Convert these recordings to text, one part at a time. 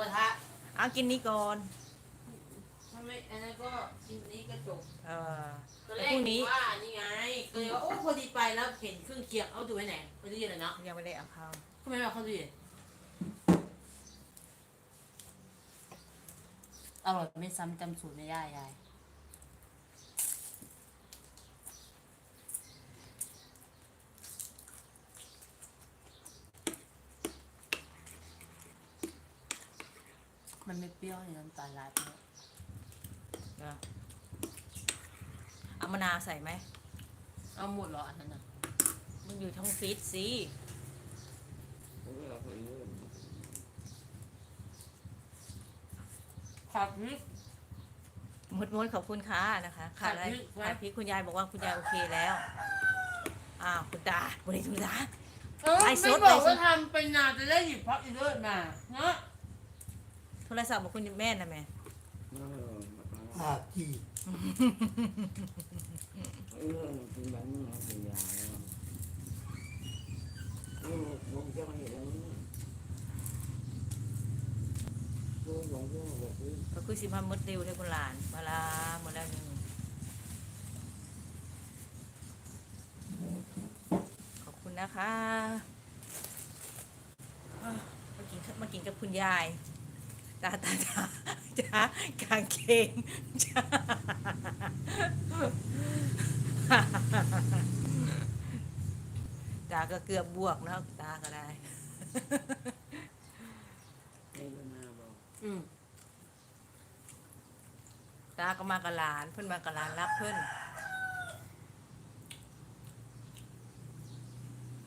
กระทะเอากินนี้ก่อนถ้าไม่อันนั้นก็กินนี้ก็จบเออตอนแรแต่กพรุ่งนี้ว่านี่ไงก็เลยว่าโอ้พอดีไปแล้วเห็นเครื่องเคียงเอาตัวไว้ไหนไปตู้เย็นเลยเนาะยังไม่ได้เอาเข้าทำไมไม่เอาเข้าตู้เย็นอร่อยไม่ซ้ำจำสูตรไม่ได้ยาย มันไม่เปรี้ยวเลยน้ำตาลลายไปแล้วเออเอามะนาวใส่ไหม เอาหมดเหรออันนั้นน่ะมันอยู่ท้องฟิตสิผักพริกมดมดขอบคุณค่ะนะคะขาดอะไรขาดพริกไหมขาดพริกคุณยายบอกว่าคุณยายโอเคแล้ว อ้าวคุณตาบริคุณตา เออไอ้สไม่ดบอกไอ้สด ว่าทำเป็นนานจะได้หยิบพักอีเลิศมาเนาะโท รศัพท์ของคุณแม่นะแม่อาจีเออเป็นแบบนี้นะเป็นยาแล้วเออผมจะมาเห็นแล้วนี่เออผมจะมาบอกว่าก็คือสิมามดเร็วให้คุณหลานมาลาหมดแล้วหนึ่งขอบคุณนะคะอะมากินมากินกับคุณยาย ตาตาตาจ้ากางเกงจ้าตาก็เกือบบวกเนาะตาก็ได้ให้มันมาบอกอืมตาก็มากับหลานเพื่อนมากับหลานรับเพื่อน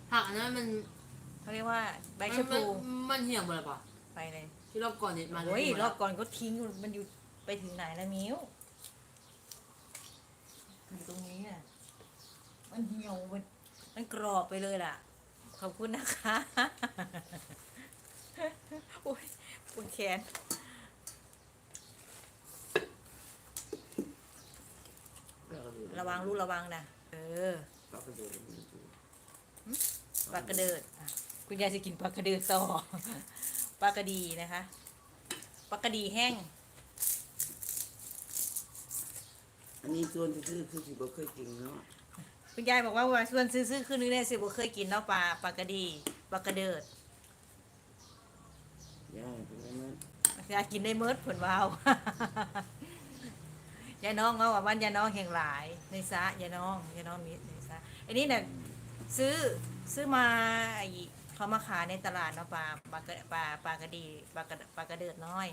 ผักอันนั้นมันเขาเรียกว่าใบมันชะพลูมันมันเหี่ยวหมดเลยป่ะไปเลย ที่รอบก่อนเนี่ยมาโอ้ยเหี่วหมดรอบก่อนก็ทิ้งมันอยู่ไปถึงไหนแล้วมิ้วอยู่ตรงนี้น่ะมันเหี่ยวมันมันกรอบไปเลยล่ะ ขอบคุณนะคะโอ้ยปวดแขนแล้วก็ดูระวังลูกระวังนะเออก็ไปดูมันดูปลากระเดิดอะ คุณยายจะกินปลากระเดิดต่อปลากระดีนะคะปลากระดีแห้ง อันนี้ส่วนที่คือคือสิบ่เคยกินเนาะคุณยายบอกว่าว่าส่วนซื้อๆขึ้นนึงเนี่ยสิบ่เคยกินเนาะปลาปลากระดีปลากระเดิดย่าเป็นไงมั้งยายกินได้เมิดผลวาวยายน้องเขาว่าวันยายน้องแห่งหลายในสระยายน้องยายน้องมีในสระอันนี้เนี่ยซื้อซื้อมาไอ้ เขามาขายในตลาดเนาะปลาปลากระปลาปลากระดีปลากระปลากระเดิดน้อย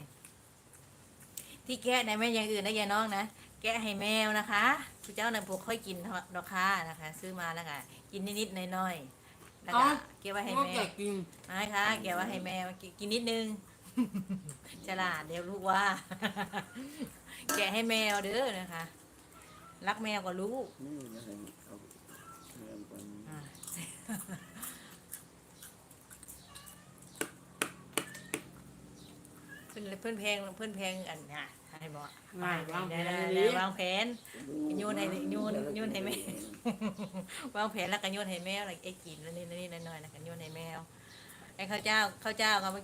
ที่แกะในไม่อย่างอื่นนะยายน้องนะแกะให้แมวนะคะคุณเจ้าน่ะพวกค่อยกินดอกค่ะนะคะ ซื้อมาแล้วค่ะกินนิดๆหน่อยๆแล้วก็เก็บไว้ให้ก็แมแกะวกินนะคะเก็บไว้ให้แมวกินกินนิดนึงฉลาดเดี๋ยวลูกว่า แกะให้แมวเด้อนะคะ รักแมวกว่าลูก นี่อะไรเอาเรื่องก่อน อ่า เพื่อนเพื่อนเพลงเพื่อนเพลงอันน่ะให้บอกง่ายวางแผนได้เลได้ยวางแผนโยนให้โยนโยนให้แม่วางแผนแล้วก็โยนให้แมวแล้วไอ้กินแล้วนี่นี่น้อยๆแล้วก็โยนให้แมวไอ้ข้าวเจ้าข้าวเจ้าก็ไม่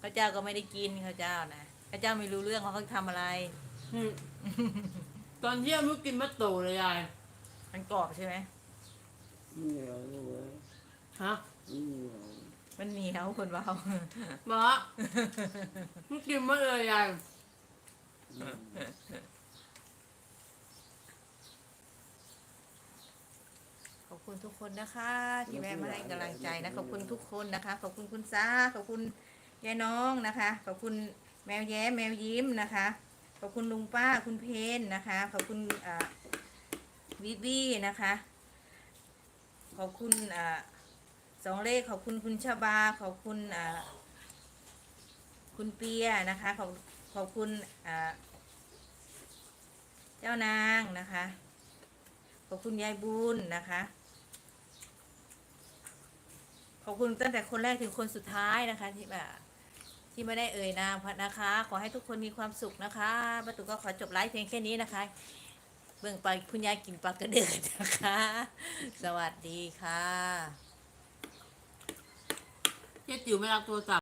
ข้าวเจ้าก็ไม่ได้กินข้าวเจ้านะข้าวเจ้าไม่รู้เรื่องเขาเขาทำอะไรอืมตอนเที่ยงมุกกินมะโตเลยยายมันกรอบใช่ไหมนี่เหนียวนี่เว้ยฮะนี่เหนียว มันเหนียวคนเบาบอกมุกกินมะเลยยายอืมขอบคุณทุกคนนะคะ ที่แวะมาให้กำลังใจนะ ขอบคุณทุกคนนะคะ ขอบคุณคุณซาขอบคุณยายน้องนะคะ ขอบคุณแมวแย้มแมวยิ้มนะคะ ขอบคุณลุงป้าคุณเพนนะคะ ขอบคุณอ่าวิวีนะคะ ขอบคุณอ่า สองเลขขอบคุณคุณชบา ขอบคุณอ่าคุณเปียนะคะ ขอบขอบคุณอ่าเจ้านางนะคะ ขอบคุณยายบุญนะคะ ขอบคุณตั้งแต่คนแรกถึงคนสุดท้ายนะคะ ที่แบบที่ไม่ได้เอ่ยนามนะคะ ขอให้ทุกคนมีความสุขนะคะประตูก็ขอจบไลฟ์เพียงแค่นี้นะคะ เบื้องไปคุณยายกินปลากระเดิดนะคะ สวัสดีค่ะ เจ๊จิ๋วไม่รับโทรศัพท์